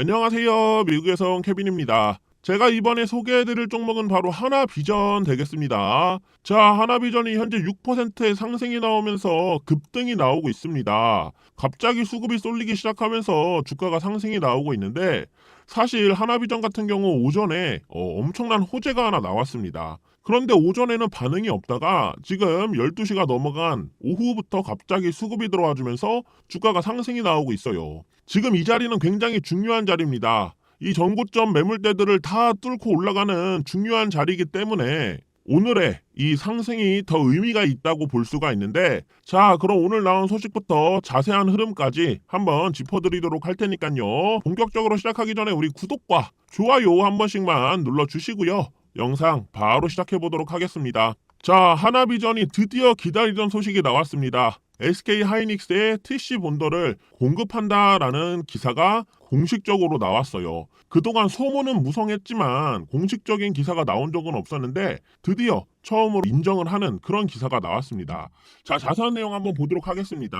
안녕하세요. 미국에서 온 케빈입니다. 제가 이번에 소개해드릴 종목은 바로 하나비전 되겠습니다. 자, 하나비전이 현재 6%의 상승이 나오면서 급등이 나오고 있습니다. 갑자기 수급이 쏠리기 시작하면서 주가가 상승이 나오고 있는데 사실 하나비전 같은 경우 오전에 어, 엄청난 호재가 하나 나왔습니다. 그런데 오전에는 반응이 없다가 지금 12시가 넘어간 오후부터 갑자기 수급이 들어와 주면서 주가가 상승이 나오고 있어요. 지금 이 자리는 굉장히 중요한 자리입니다. 이 전고점 매물대들을 다 뚫고 올라가는 중요한 자리이기 때문에 오늘의 이 상승이 더 의미가 있다고 볼 수가 있는데 자 그럼 오늘 나온 소식부터 자세한 흐름까지 한번 짚어드리도록 할 테니까요. 본격적으로 시작하기 전에 우리 구독과 좋아요 한 번씩만 눌러주시고요. 영상 바로 시작해 보도록 하겠습니다. 자 하나비전이 드디어 기다리던 소식이 나왔습니다. SK 하이닉스의 TC 본더를 공급한다라는 기사가 공식적으로 나왔어요. 그동안 소문은 무성했지만 공식적인 기사가 나온 적은 없었는데 드디어 처음으로 인정을 하는 그런 기사가 나왔습니다. 자, 자세한 내용 한번 보도록 하겠습니다.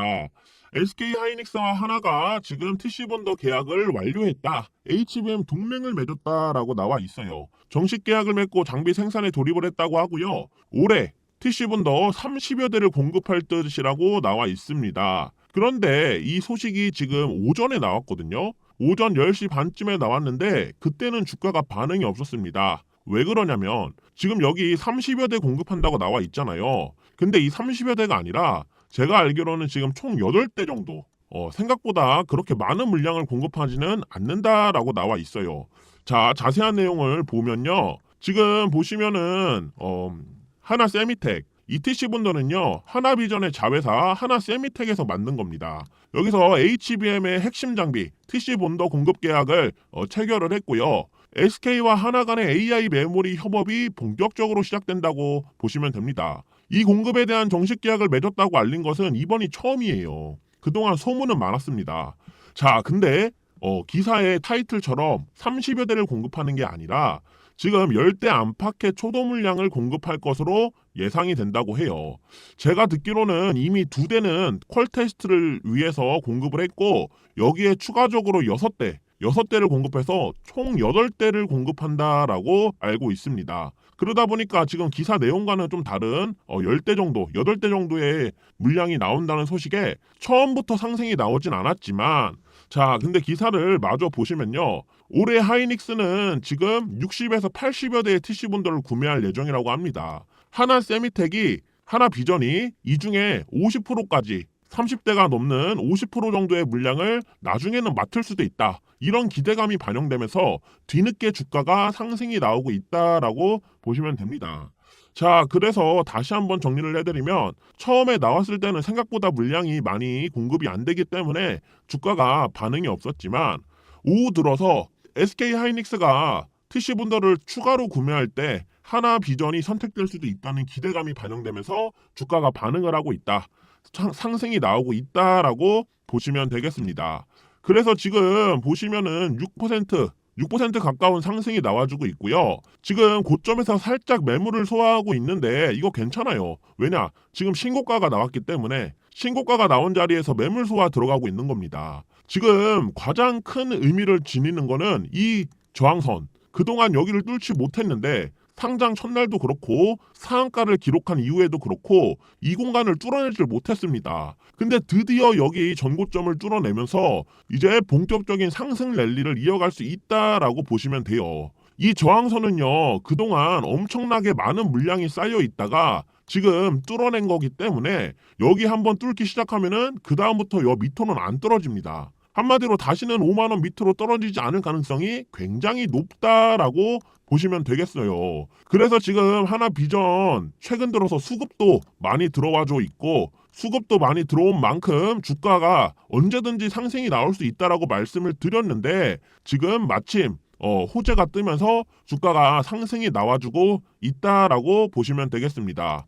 SK 하이닉스와 하나가 지금 TC 본더 계약을 완료했다. HBM 동맹을 맺었다라고 나와 있어요. 정식 계약을 맺고 장비 생산에 돌입을 했다고 하고요. 올해 TC분더 30여 대를 공급할 뜻이라고 나와 있습니다. 그런데 이 소식이 지금 오전에 나왔거든요. 오전 10시 반쯤에 나왔는데 그때는 주가가 반응이 없었습니다. 왜 그러냐면 지금 여기 30여 대 공급한다고 나와 있잖아요. 근데 이 30여 대가 아니라 제가 알기로는 지금 총 8대 정도 어, 생각보다 그렇게 많은 물량을 공급하지는 않는다라고 나와 있어요. 자, 자세한 내용을 보면요. 지금 보시면은 어, 하나 세미텍 ETC 분들은요 하나비전의 자회사 하나 세미텍에서 만든 겁니다. 여기서 HBM의 핵심 장비 TC 본더 공급 계약을 어, 체결을 했고요. SK와 하나 간의 AI 메모리 협업이 본격적으로 시작된다고 보시면 됩니다. 이 공급에 대한 정식 계약을 맺었다고 알린 것은 이번이 처음이에요. 그동안 소문은 많았습니다. 자, 근데 어, 기사의 타이틀처럼 30여 대를 공급하는 게 아니라 지금 열대 안팎의 초도 물량을 공급할 것으로 예상이 된다고 해요. 제가 듣기로는 이미 두 대는 퀄 테스트를 위해서 공급을 했고 여기에 추가적으로 여섯 대, 여섯 대를 공급해서 총 여덟 대를 공급한다라고 알고 있습니다. 그러다 보니까 지금 기사 내용과는 좀 다른 어, 10대 정도, 8대 정도의 물량이 나온다는 소식에 처음부터 상승이 나오진 않았지만 자, 근데 기사를 마저 보시면요. 올해 하이닉스는 지금 60에서 80여 대의 TC 본더를 구매할 예정이라고 합니다. 하나 세미텍이 하나 비전이 이 중에 50%까지 30대가 넘는 50% 정도의 물량을 나중에는 맡을 수도 있다. 이런 기대감이 반영되면서 뒤늦게 주가가 상승이 나오고 있다라고 보시면 됩니다. 자, 그래서 다시 한번 정리를 해드리면 처음에 나왔을 때는 생각보다 물량이 많이 공급이 안 되기 때문에 주가가 반응이 없었지만 오후 들어서 SK 하이닉스가 TC 분더를 추가로 구매할 때 하나 비전이 선택될 수도 있다는 기대감이 반영되면서 주가가 반응을 하고 있다. 상승이 나오고 있다라고 보시면 되겠습니다. 그래서 지금 보시면은 6% 6% 가까운 상승이 나와주고 있고요. 지금 고점에서 살짝 매물을 소화하고 있는데 이거 괜찮아요. 왜냐? 지금 신고가가 나왔기 때문에 신고가가 나온 자리에서 매물 소화 들어가고 있는 겁니다. 지금 가장 큰 의미를 지니는 거는 이 저항선. 그동안 여기를 뚫지 못했는데 상장 첫날도 그렇고 상한가를 기록한 이후에도 그렇고 이 공간을 뚫어내질 못했습니다. 근데 드디어 여기 전고점을 뚫어내면서 이제 본격적인 상승 랠리를 이어갈 수 있다라고 보시면 돼요. 이 저항선은요 그동안 엄청나게 많은 물량이 쌓여 있다가 지금 뚫어낸 거기 때문에 여기 한번 뚫기 시작하면은 그 다음부터 여 밑으로는 안 떨어집니다. 한마디로 다시는 5만 원 밑으로 떨어지지 않을 가능성이 굉장히 높다라고 보시면 되겠어요. 그래서 지금 하나 비전 최근 들어서 수급도 많이 들어와줘 있고 수급도 많이 들어온 만큼 주가가 언제든지 상승이 나올 수 있다라고 말씀을 드렸는데 지금 마침 어, 호재가 뜨면서 주가가 상승이 나와주고 있다라고 보시면 되겠습니다.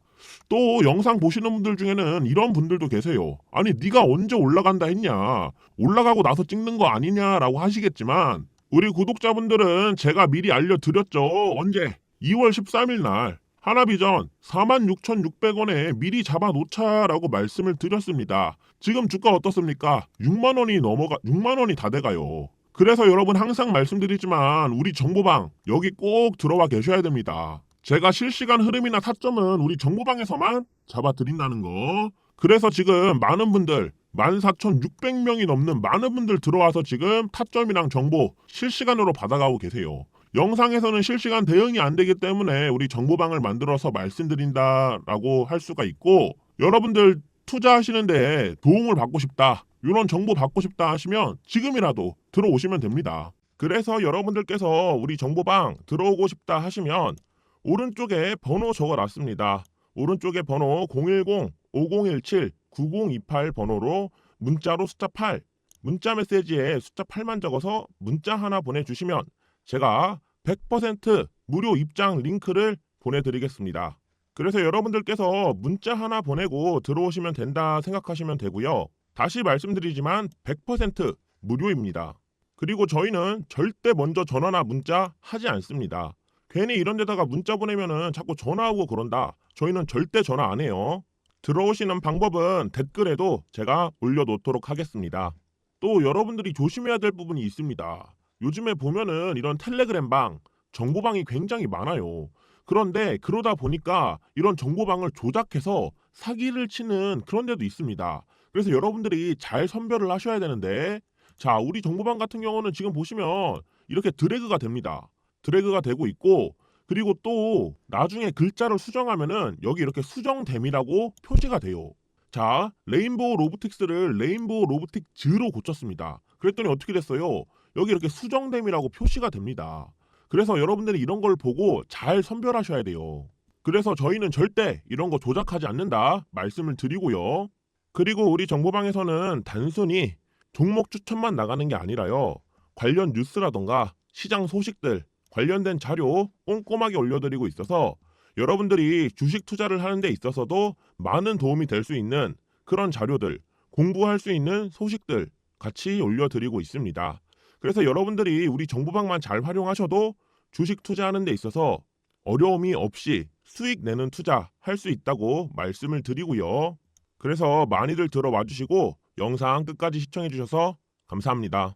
또 영상 보시는 분들 중에는 이런 분들도 계세요. 아니 네가 언제 올라간다 했냐? 올라가고 나서 찍는 거 아니냐라고 하시겠지만 우리 구독자분들은 제가 미리 알려드렸죠. 언제? 2월 13일 날 하나비전 46,600원에 미리 잡아놓자라고 말씀을 드렸습니다. 지금 주가 어떻습니까? 6만 원이 넘어가 6만 원이 다 돼가요. 그래서 여러분 항상 말씀드리지만 우리 정보방 여기 꼭 들어와 계셔야 됩니다. 제가 실시간 흐름이나 타점은 우리 정보방에서만 잡아드린다는 거. 그래서 지금 많은 분들 14,600명이 넘는 많은 분들 들어와서 지금 타점이랑 정보 실시간으로 받아가고 계세요. 영상에서는 실시간 대응이 안 되기 때문에 우리 정보방을 만들어서 말씀드린다라고 할 수가 있고 여러분들 투자하시는데 도움을 받고 싶다. 이런 정보 받고 싶다 하시면 지금이라도 들어오시면 됩니다. 그래서 여러분들께서 우리 정보방 들어오고 싶다 하시면 오른쪽에 번호 적어 놨습니다. 오른쪽에 번호 010-5017-9028 번호로 문자로 숫자 8, 문자 메시지에 숫자 8만 적어서 문자 하나 보내주시면 제가 100% 무료 입장 링크를 보내드리겠습니다. 그래서 여러분들께서 문자 하나 보내고 들어오시면 된다 생각하시면 되고요. 다시 말씀드리지만 100% 무료입니다. 그리고 저희는 절대 먼저 전화나 문자 하지 않습니다. 괜히 이런 데다가 문자 보내면은 자꾸 전화하고 그런다. 저희는 절대 전화 안 해요. 들어오시는 방법은 댓글에도 제가 올려놓도록 하겠습니다. 또 여러분들이 조심해야 될 부분이 있습니다. 요즘에 보면은 이런 텔레그램 방, 정보방이 굉장히 많아요. 그런데 그러다 보니까 이런 정보방을 조작해서 사기를 치는 그런 데도 있습니다. 그래서 여러분들이 잘 선별을 하셔야 되는데 자, 우리 정보방 같은 경우는 지금 보시면 이렇게 드래그가 됩니다. 드래그가 되고 있고 그리고 또 나중에 글자를 수정하면은 여기 이렇게 수정됨이라고 표시가 돼요. 자, 레인보우 로보틱스를 레인보우 로보틱 즈로 고쳤습니다. 그랬더니 어떻게 됐어요? 여기 이렇게 수정됨이라고 표시가 됩니다. 그래서 여러분들이 이런 걸 보고 잘 선별하셔야 돼요. 그래서 저희는 절대 이런 거 조작하지 않는다 말씀을 드리고요. 그리고 우리 정보방에서는 단순히 종목 추천만 나가는 게 아니라요. 관련 뉴스라던가 시장 소식들, 관련된 자료 꼼꼼하게 올려드리고 있어서 여러분들이 주식 투자를 하는 데 있어서도 많은 도움이 될 수 있는 그런 자료들, 공부할 수 있는 소식들 같이 올려드리고 있습니다. 그래서 여러분들이 우리 정보방만 잘 활용하셔도 주식 투자하는 데 있어서 어려움이 없이 수익 내는 투자 할 수 있다고 말씀을 드리고요. 그래서 많이들 들어와 주시고 영상 끝까지 시청해 주셔서 감사합니다.